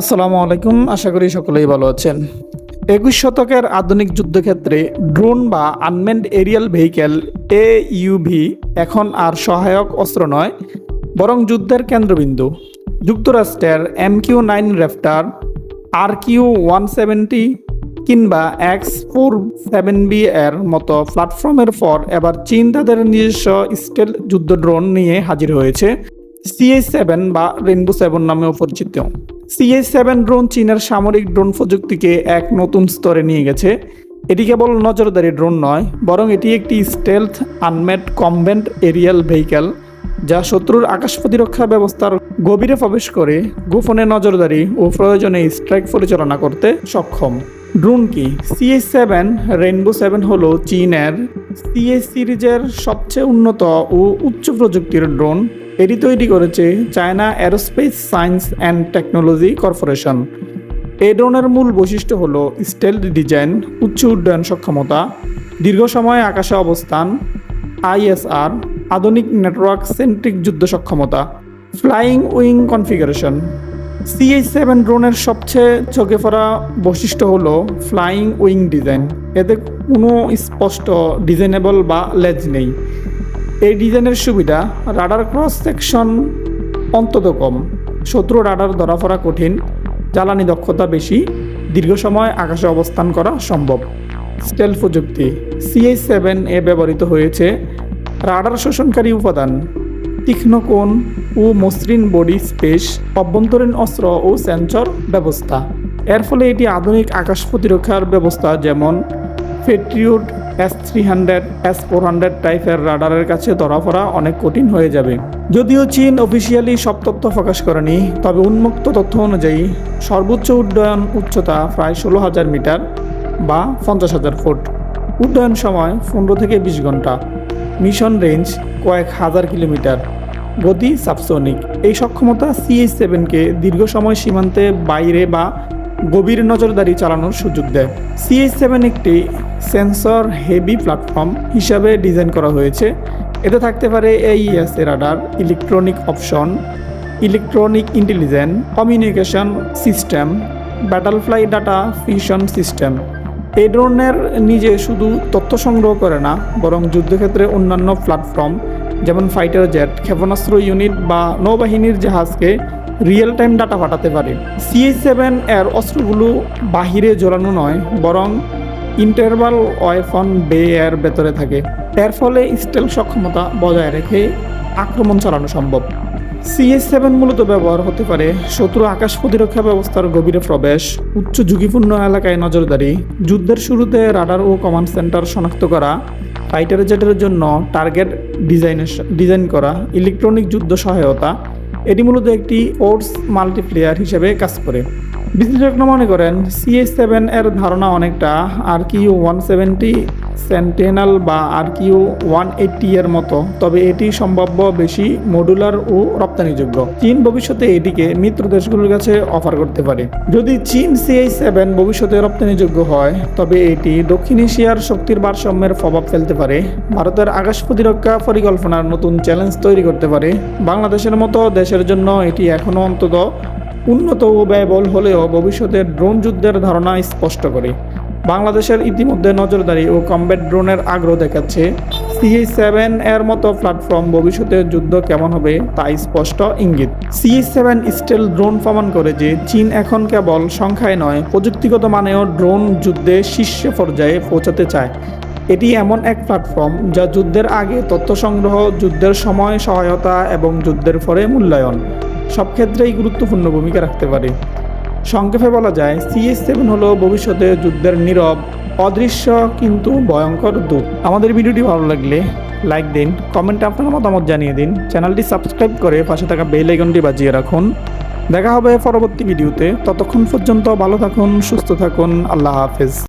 আসসালামু আলাইকুম, আশা করি সকলেই ভালো আছেন। একুশ শতকের আধুনিক যুদ্ধক্ষেত্রে ড্রোন বা আনমেন্ড এরিয়াল ভেহিকেল, এ ইউভি এখন আর সহায়ক অস্ত্র নয়, বরং যুদ্ধের কেন্দ্রবিন্দু। যুক্তরাষ্ট্রের M Q nine Reaper, R Q one seventy, কিংবা এক্স ফোর সেভেন বি এর মতো প্ল্যাটফর্মের পর এবার চীন তাদের নিজস্ব স্টেল যুদ্ধ ড্রোন নিয়ে হাজির হয়েছে। সিএস সেভেন বা রেনবো সেভেন নামেও পরিচিত। সিএস সেভেন ড্রোন চীনের সামরিক ড্রোন প্রযুক্তিকে এক নতুন স্তরে নিয়ে গেছে। এটি কেবল নজরদারি ড্রোন নয়, বরং এটি একটি stealth unmanned combat aerial vehicle যা শত্রুর আকাশ প্রতিরক্ষা ব্যবস্থার গভীরে প্রবেশ করে, গোপনে নজরদারি ও প্রয়োজনে স্ট্রাইক পরিচালনা করতে সক্ষম। ড্রোন কি? সিএস সেভেন রেনবো সেভেন হল চীনের সিএস সিরিজের সবচেয়ে উন্নত ও উচ্চ প্রযুক্তির ড্রোন এটি তৈরি করেছে China Aerospace Science and Technology Corporation. এই ড্রোনের মূল বৈশিষ্ট্য হল স্টেলথ ডিজাইন, উচ্চ উড্ডয়ন সক্ষমতা, দীর্ঘ সময় আকাশে অবস্থান, আইএসআর, আধুনিক নেটওয়ার্ক সেন্ট্রিক যুদ্ধ সক্ষমতা, flying wing configuration. CH seven ড্রোনের সবচেয়ে চোখে পড়া বৈশিষ্ট্য হল ফ্লাইং উইং ডিজাইন। এতে কোনো স্পষ্ট ডিজাইনেবল বা লেজ নেই। এই ডিজাইনের সুবিধা, রাডার ক্রস সেকশন অন্তত কম। শত্রু রাডার ধরা পড়া কঠিন, জ্বালানি দক্ষতা বেশি, দীর্ঘ সময় আকাশে অবস্থান করা সম্ভব। স্টেল প্রযুক্তি সিএইচ সেভেন এ ব্যবহৃত হয়েছে রাডার শোষণকারী উপাদান। তীক্ষ্ণ কোণ ও মসৃণ বডি স্পেস, অভ্যন্তরীণ অস্ত্র ও সেন্সর ব্যবস্থা। এর ফলে এটি আধুনিক আকাশ প্রতিরক্ষার ব্যবস্থা যেমন Patriot S three hundred S four hundred টাইপের রাডারের কাছে ধরা পড়া অনেক কঠিন হয়ে যাবে। যদিও চীন অফিসিয়ালি সব তথ্য প্রকাশ করেনি, তবে উন্মুক্ত তথ্য অনুযায়ী সর্বোচ্চ উড্ডয়ন উচ্চতা প্রায় ষোলো হাজার মিটার বা পঞ্চাশ হাজার ফুট। উড্ডয়ন সময় পনেরো থেকে বিশ ঘণ্টা। মিশন রেঞ্জ কয়েক হাজার কিলোমিটার। গতি সাবসোনিক। এই সক্ষমতা সিএইচ সেভেনকে দীর্ঘ সময় সীমান্তে বাইরে বা গভীর নজরদারি চালানোর সুযোগ দেয়। সিএইচ সেভেন একটি সেন্সর হেভি প্ল্যাটফর্ম হিসাবে ডিজাইন করা হয়েছে। এতে থাকতে পারে AES radar electronic option electronic intelligence communication system battlefield data fusion system এই ড্রোনের নিজে শুধু তথ্য সংগ্রহ করে না, বরং যুদ্ধক্ষেত্রে অন্যান্য প্ল্যাটফর্ম, যেমন ফাইটার জেট ক্ষেপণাস্ত্র ইউনিট বা নৌবাহিনীর জাহাজকে রিয়েল টাইম ডাটা পাঠাতে পারে। সিএইচ সেভেন এর অস্ত্রগুলো বাহিরে জোরানো নয়, বরং ইন্টারভাল ওয়েফন বে এর ভেতরে থাকে। এর ফলে স্টেল সক্ষমতা বজায় রেখে আক্রমণ চালানো সম্ভব। সিএস সেভেন মূলত ব্যবহার হতে পারে শত্রু আকাশ প্রতিরক্ষা ব্যবস্থার গভীরে প্রবেশ, উচ্চ ঝুঁকিপূর্ণ এলাকায় নজরদারি, যুদ্ধের শুরুতে রাডার ও কমান্ড সেন্টার শনাক্ত করা, ফাইটার জেটের জন্য টার্গেট ডিজাইনের ডিজাইন করা, ইলেকট্রনিক যুদ্ধ সহায়তা, এটি মূলত একটি ফোর্স মাল্টিপ্লেয়ার হিসেবে কাজ করে। বিশ্লেষকরা মনে করেন সিএস সেভেন এর ধারণা অনেকটা R Q one seventy Sentinel বা আর কিউ ওয়ান এইটটি এর মতো, তবে এটি সম্ভাব্য বেশি মডুলার ও রপ্তানিযোগ্য। চীন ভবিষ্যতে এটিকে মিত্র দেশগুলোর কাছে অফার করতে পারে। যদি চীন সিএই সেভেন ভবিষ্যতে রপ্তানিযোগ্য হয়, তবে এটি দক্ষিণ এশিয়ার শক্তির ভারসাম্যের প্রভাব ফেলতে পারে। ভারতের আকাশ প্রতিরক্ষা পরিকল্পনার নতুন চ্যালেঞ্জ তৈরি করতে পারে। বাংলাদেশের মতো দেশের জন্য এটি এখনও অন্তত উন্নত ও ব্যয়বহুল হলেও ভবিষ্যতের ড্রোন যুদ্ধের ধারণা স্পষ্ট করে। বাংলাদেশের ইতিমধ্যে নজরদারি ও কমব্যাট ড্রোনের আগ্রহ দেখাচ্ছে। সিএ সেভেন এর মতো প্ল্যাটফর্ম ভবিষ্যতের যুদ্ধ কেমন হবে তা স্পষ্ট ইঙ্গিত। সিএ সেভেন স্টেল ড্রোন প্রমাণ করে যে চীন এখন কেবল সংখ্যায় নয়, প্রযুক্তিগত মানেও ড্রোন যুদ্ধে শীর্ষ পর্যায়ে পৌঁছাতে চায়। এটি এমন এক প্ল্যাটফর্ম যা যুদ্ধের আগে তথ্য সংগ্রহ, যুদ্ধের সময় সহায়তা এবং যুদ্ধের পরে মূল্যায়ন। সব ক্ষেত্রেই গুরুত্বপূর্ণ ভূমিকা রাখতে পারে। সংক্ষেপে বলা যায় সিএস সেভেন হলো ভবিষ্যতে যুদ্ধের নীরব, অদৃশ্য কিন্তু ভয়ঙ্কর দূত। আমাদের ভিডিওটি ভালো লাগলে লাইক দিন কমেন্টে আপনার মতামত জানিয়ে দিন। চ্যানেলটি সাবস্ক্রাইব করে পাশে থাকা বেল আইকনটি বাজিয়ে রাখুন। দেখা হবে পরবর্তী ভিডিওতে। ততক্ষণ পর্যন্ত ভালো থাকুন, সুস্থ থাকুন, আল্লাহ হাফেজ।